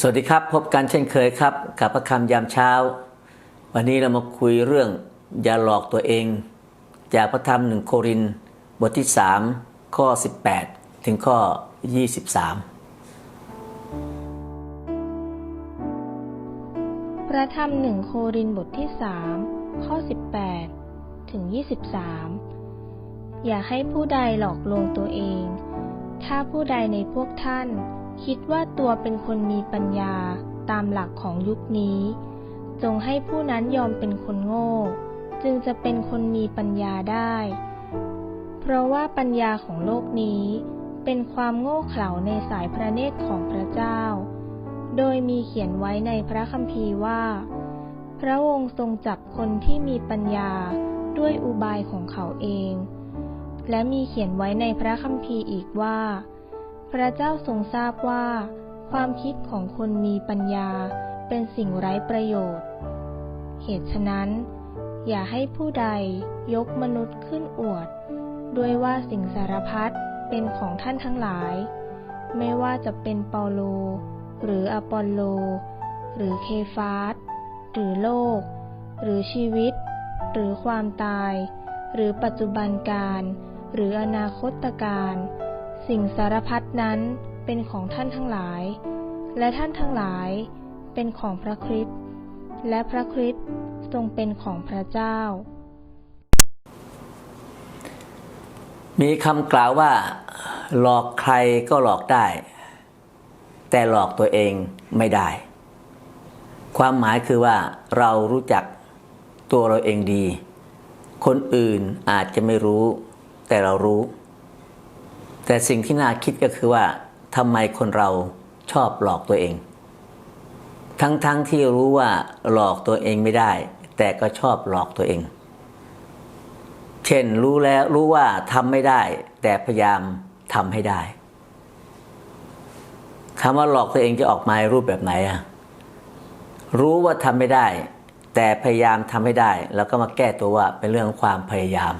สวัสดีครับ พบกันเช่นเคยครับ กับพระคำยามเช้า วันนี้เรามาคุยเรื่องอย่าหลอกตัวเอง จากพระธรรมหนึ่งโครินบทที่ 3 ข้อ 18 ถึงข้อ 23 พระธรรมหนึ่งโครินบทที่สามข้อ 18 ถึง 23 อย่าให้ผู้ใดหลอกลวงตัวเอง ถ้าผู้ใดในพวกท่าน คิดว่าตัวเป็นคนมีปัญญาตามหลักของยุคนี้ จงให้ผู้นั้นยอมเป็นคนโง่ จึงจะเป็นคนมีปัญญาได้ เพราะว่าปัญญาของโลกนี้ เป็นความโง่เขลาในสายพระเนตรของพระเจ้า โดยมีเขียนไว้ในพระคัมภีร์ว่า พระองค์ทรงจับคนที่มีปัญญาด้วยอุบายของเขาเอง และมีเขียนไว้ในพระคัมภีร์อีกว่า พระเจ้าทรงทราบว่า ความคิดของคนมีปัญญาเป็นสิ่งไร้ประโยชน์ เหตุฉะนั้น อย่าให้ผู้ใดยกมนุษย์ขึ้นอวด ด้วยว่าสิ่งสารพัดเป็นของท่านทั้งหลาย ไม่ว่าจะเป็นเปาโล หรืออปอลโล หรือเคฟาสหรือโลก หรือชีวิต หรือความตาย หรือปัจจุบันการ หรืออนาคตการ สิ่งสารพัดนั้นเป็นของท่านทั้งหลาย และท่านทั้งหลายเป็นของพระคริสต์และพระคริสต์ทรงเป็นของพระเจ้า มีคำกล่าวว่า หลอกใครก็หลอกได้ แต่หลอกตัวเองไม่ได้ ความหมายคือว่าเรารู้จักตัวเราเองดี คนอื่นอาจจะไม่รู้ แต่เรารู้ แต่สิ่งที่น่าคิดก็คือว่าทำไมคนเราชอบหลอกตัวเอง ทั้งๆทที่รู้ว่าหลอกตัวเองไม่ได้ แต่ก็ชอบหลอกตัวเอง เช่นรู้แล้วรู้ว่าทำไม่ได้ แต่พยายามทำให้ได้คำว่าหลอกตัวเองจะออกมาในรูปแบบไหนอะรู้ว่าทำไม่ได้ แต่พยายามทำให้ได้ แล้วก็มาแก้ตัวว่าเป็นเรื่องของความพยายาม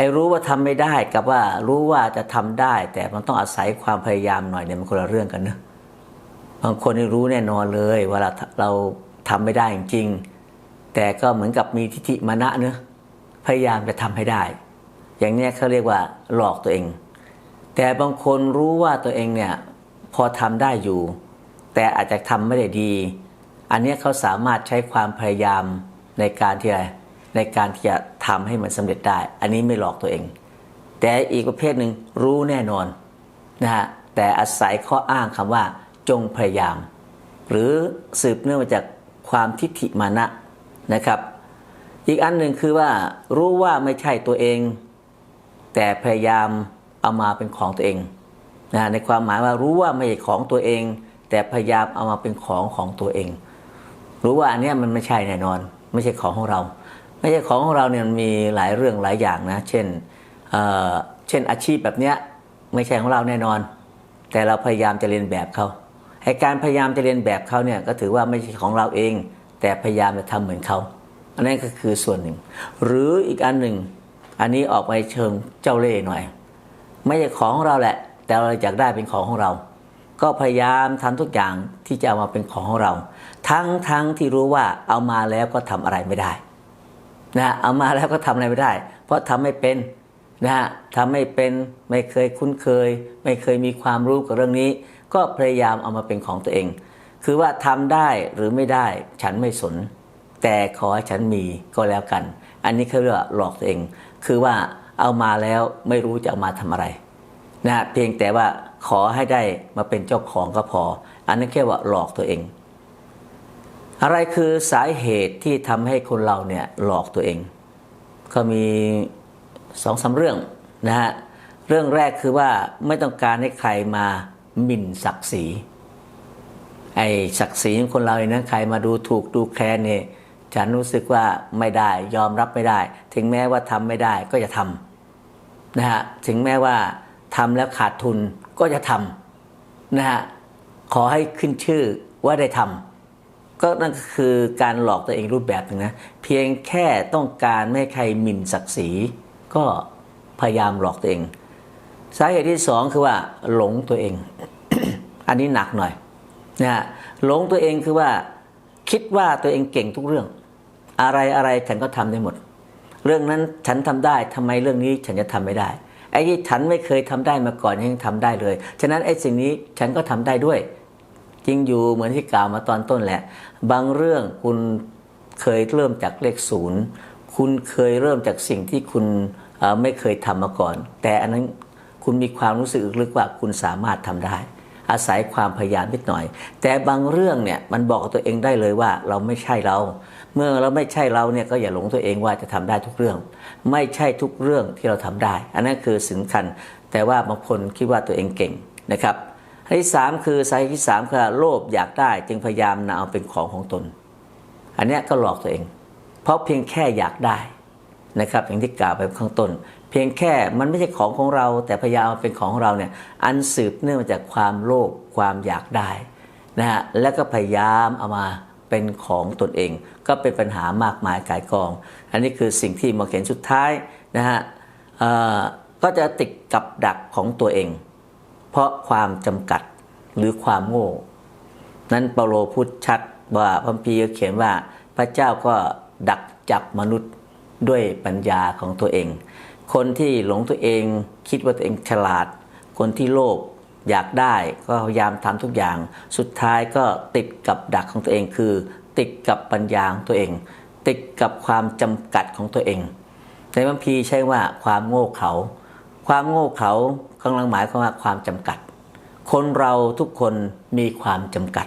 อ้รู้ว่าทำไม่ได้กับว่ารู้ว่าจะทำได้ แต่มันต้องอาศัยความพยายามหน่อยเนี่ยมันคนละเรื่องกันเนอะบางคนนี่รู้แน่นอนเลยว่าเราเราทำไม่ได้จริงแต่ก็เหมือนกับมีทิฏฐิมานะเนอะพยายามจะทำให้ได้ อย่างนี้เขาเรียกว่าหลอกตัวเอง แต่บางคนรู้ว่าตัวเองเนี่ยพอทำได้อยู่ แต่อาจจะทำไม่ได้ดี อันนี้เขาสามารถใช้ความพยายามในการที่อะไร ในการที่จะทำให้มันสำเร็จได้ อันนี้ไม่หลอกตัวเอง แต่อีกประเภทหนึ่งรู้แน่นอนนะฮะแต่อาศัยข้ออ้างคำว่า จงพยายาม หรือสืบเนื่องมาจากความทิฏฐิมานะนะครับ อีกอันหนึ่งคือว่ารู้ว่าไม่ใช่ตัวเอง แต่พยายามเอามาเป็นของตัวเองนะในความหมายว่ารู้ว่าไม่ใช่ของตัวเอง แต่พยายามเอามาเป็นของของตัวเอง รู้ว่าอันนี้มันไม่ใช่แน่นอน ไม่ใช่ของของเรา ไม่ใช่ของของเราเนี่ยมันมีหลายเรื่องหลายอย่างนะ เช่นเเช่นอาชีพแบบเนี้ยไม่ใช่ของเราแน่นอน แต่เราพยายามจะเรียนแบบเขาไอการพยายามจะเรียนแบบเขาเนี่ยก็ถือว่าไม่ใช่ของเราเอง แต่พยายามจะทำเหมือนเขาอันนั้นก็คือส่วนหนึ่ง หรืออีกอันหนึ่ง อันนี้ออกไปเชิงเจ้าเล่ห์หน่อย ไม่ใช่ของของเราแหละ แต่เราอยากได้เป็นของของเรา ก็พยายามทำทุกอย่างที่จะเอามาเป็นของของเรา ทั้งทั้งที่รู้ว่าเอามาแล้วก็ทำอะไรไม่ได้ นะฮะเอามาแล้วก็ทำอะไรไม่ได้ เพราะทำไม่เป็นนะฮะทำไม่เป็นไม่เคยคุ้นเคย ไม่เคยมีความรู้กับเรื่องนี้ ก็พยายามเอามาเป็นของตัวเอง คือว่าทำได้หรือไม่ได้ฉันไม่สน แต่ขอให้ฉันมีก็แล้วกัน อันนี้เขาเรียกว่าหลอกตัวเอง คือว่าเอามาแล้วไม่รู้จะเอามาทำอะไรนะเพียงแต่ว่าขอให้ได้มาเป็นเจ้าของก็พอ อันนั้นแค่ว่าหลอกตัวเอง อะไรคือสาเหตุที่ทำให้คนเราเนี่ยหลอกตัวเอง ก็มีสองสาเรื่องนะฮะเรื่องแรกคือว่าไม่ต้องการให้ใครมาหมิ่นศักดิ์ศรีไอ้ศักดิ์ศรีของคนเราเนี่ยนะใครมาดูถูกดูแคลนเนี่ยฉันรู้สึกว่าไม่ได้ยอมรับไม่ได้ ถึงแม้ว่าทำไม่ได้ก็จะทำนะฮะถึงแม้ว่าทำแล้วขาดทุนก็จะทำนะฮะขอให้ขึ้นชื่อว่าได้ทำ ก็นั่นก็คือการหลอกตัวเองรูปแบบหนึ่งนะ เพียงแค่ต้องการไม่ให้ใครหมิ่นศักดิ์ศรี ก็พยายามหลอกตัวเอง สาเหตุที่สองคือว่าหลงตัวเอง อันนี้หนักหน่อยนะฮะหลงตัวเองคือว่า คิดว่าตัวเองเก่งทุกเรื่อง อะไรอะไรฉันก็ทำได้หมด เรื่องนั้นฉันทำได้ทำไมเรื่องนี้ฉันจะทำไม่ได้ไอ้ที่ฉันไม่เคยทำได้มาก่อนยังทำได้เลย ฉะนั้นไอ้สิ่งนี้ฉันก็ทำได้ด้วย จริงอยู่เหมือนที่กล่าวมาตอนต้นแหละ บางเรื่องคุณเคยเริ่มจากเลขศูนย์คุณเคยเริ่มจากสิ่งที่คุณไม่เคยทำมาก่อน แต่อันนั้นคุณมีความรู้สึกลึกว่าคุณสามารถทำได้ อาศัยความพยายามนิดหน่อย แต่บางเรื่องเนี่ยมันบอกตัวเองได้เลยว่าเราไม่ใช่เรา เมื่อเราไม่ใช่เราเนี่ยก็อย่าหลงตัวเองว่าจะทำได้ทุกเรื่อง ไม่ใช่ทุกเรื่องที่เราทำได้ อันนั้นคือสำคัญแต่ว่าบางคนคิดว่าตัวเองเก่งนะครับ อันที่สามคือสาเหตุที่สามคือโลภอยากได้ จึงพยายามนำเอาเป็นของของตน อันนี้ก็หลอกตัวเอง เพราะเพียงแค่อยากได้นะครับอย่างที่กล่าวไปข้างต้น เพียงแค่มันไม่ใช่ของของเรา แต่พยายามเอาเป็นของของเราเนี่ยอันสืบเนื่องมาจากความโลภความอยากได้นะฮะแล้วก็พยายามเอามาเป็นของตนเอง ก็เป็นปัญหามากมายกายกอง อันนี้คือสิ่งที่มาเขียนสุดท้ายนะฮะก็จะติดกับดักของตัวเอง เพราะความจำกัดหรือความโง่ นั้นเปาโลพูดชัดว่าพระคัมภีเขียนว่าพระเจ้าก็ดักจับมนุษย์ด้วยปัญญาของตัวเอง คนที่หลงตัวเองคิดว่าตัวเองฉลาด คนที่โลภอยากได้ก็พยายามทำทุกอย่าง สุดท้ายก็ติดกับดักของตัวเองคือ ติดกับปัญญาของตัวเอง ติดกับความจำกัดของตัวเองในพระคัมภีใช้ว่าความโง่เขลาความโง่เขลา กำลังหมายความว่าความจำกัด คนเราทุกคนมีความจำกัด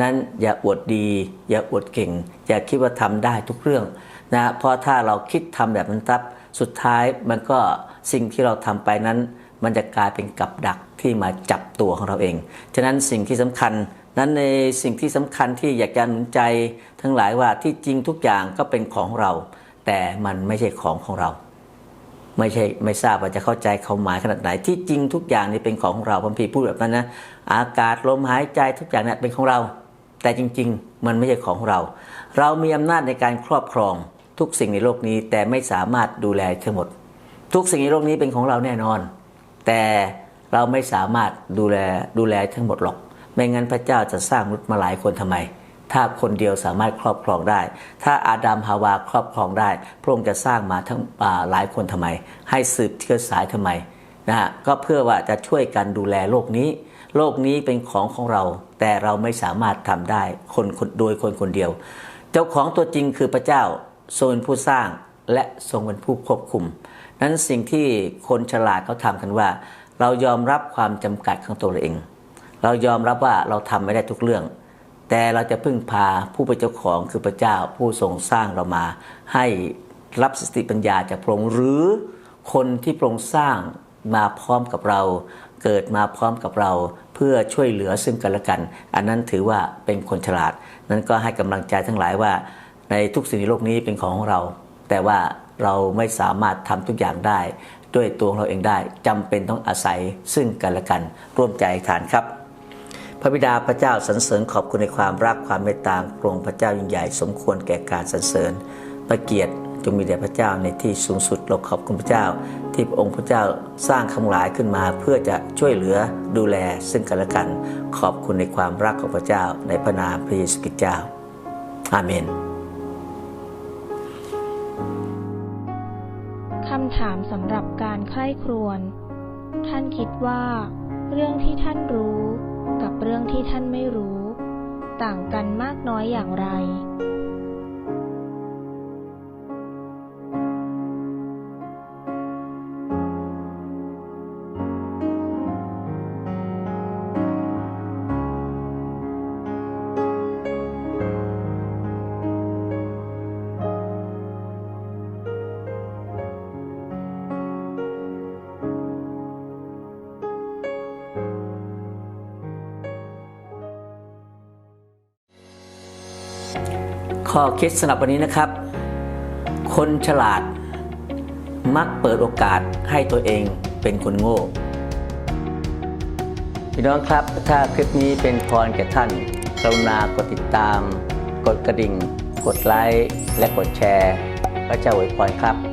นั้นอย่าอวดดี อย่าอวดเก่ง อย่าคิดว่าทำได้ทุกเรื่องนะเพราะถ้าเราคิดทำแบบนั้นตับสุดท้ายมันก็สิ่งที่เราทำไปนั้น มันจะกลายเป็นกับดักที่มาจับตัวของเราเอง ฉะนั้นสิ่งที่สำคัญนั้นในสิ่งที่สำคัญที่อยากจะหนุนใจทั้งหลายว่าที่จริงทุกอย่างก็เป็นของเรา แต่มันไม่ใช่ของของเรา ไม่ใช่ไม่ทราบว่าจะเข้าใจเขาหมายขนาดไหน ที่จริงทุกอย่างนี่เป็นของเราพระพีพูดแบบนั้นนะอากาศลมหายใจทุกอย่างเนี่ยเป็นของเรา แต่จริง ๆ มันไม่ใช่ของเรา เรามีอำนาจในการครอบครองทุกสิ่งในโลกนี้ แต่ไม่สามารถดูแลทั้งหมด ทุกสิ่งในโลกนี้เป็นของเราแน่นอน แต่เราไม่สามารถดูแลดูแลทั้งหมดหรอก ไม่งั้นพระเจ้าจะสร้างมนุษย์มาหลายคนทำไม ถ้าคนเดียวสามารถครอบครองได้ ถ้าอาดัมฮาวาครอบครองได้ พระองค์จะสร้างมาทั้งหลายคนทำไม ให้สืบเชื้อสายทำไมนะฮะก็เพื่อว่าจะช่วยกันดูแลโลกนี้ โลกนี้เป็นของของเรา แต่เราไม่สามารถทำได้คนคนโดยคนคนเดียว เจ้าของตัวจริงคือพระเจ้าทรงเป็นผู้สร้างและทรงเป็นผู้ควบคุม นั้นสิ่งที่คนฉลาดเขาทำกันว่า เรายอมรับความจำกัดของตัวเราเอง เรายอมรับว่าเราทำไม่ได้ทุกเรื่อง แต่เราจะพึ่งพาผู้เป็นเจ้าของคือพระเจ้าผู้ทรงสร้างเรามา ให้รับสติปัญญาจากพระองค์หรือคนที่พระองค์สร้างมาพร้อมกับเรา เกิดมาพร้อมกับเราเพื่อช่วยเหลือซึ่งกันและกัน อันนั้นถือว่าเป็นคนฉลาด นั้นก็ให้กำลังใจทั้งหลายว่า ในทุกสิ่งในโลกนี้เป็นของเรา แต่ว่าเราไม่สามารถทำทุกอย่างได้ ด้วยตัวของเราเองได้จำเป็นต้องอาศัยซึ่งกันและกัน ร่วมใจฐานครับ พระบิดาพระเจ้าสรรเสริญขอบคุณในความรักความเมตตาพระองค์พระเจ้ายิ่งใหญ่สมควรแก่การสรรเสริญพระเกียรติจงมีแด่พระเจ้าในที่สูงสุดเราขอบคุณพระเจ้า ที่พระองค์พระเจ้าสร้างคำหลายขึ้นมาเพื่อจะช่วยเหลือดูแลซึ่งกันและกัน ขอบคุณในความรักของพระเจ้าในพระนามพระเยซูคริสต์เจ้า อาเมนคำถามสำหรับการใคร่ครวญท่านคิดว่า เรื่องที่ท่านรู้ กับเรื่องที่ท่านไม่รู้ ต่างกันมากน้อยอย่างไร ข้อคิดสำหรับวันนี้นะครับ คนฉลาดมักเปิดโอกาสให้ตัวเองเป็นคนโง่ พี่น้องครับ ถ้าคลิปนี้เป็นพรแก่ท่านกรุณากดติดตาม กดกระดิ่ง กดไลค์ และกดแชร์พระเจ้าอวยพรครับ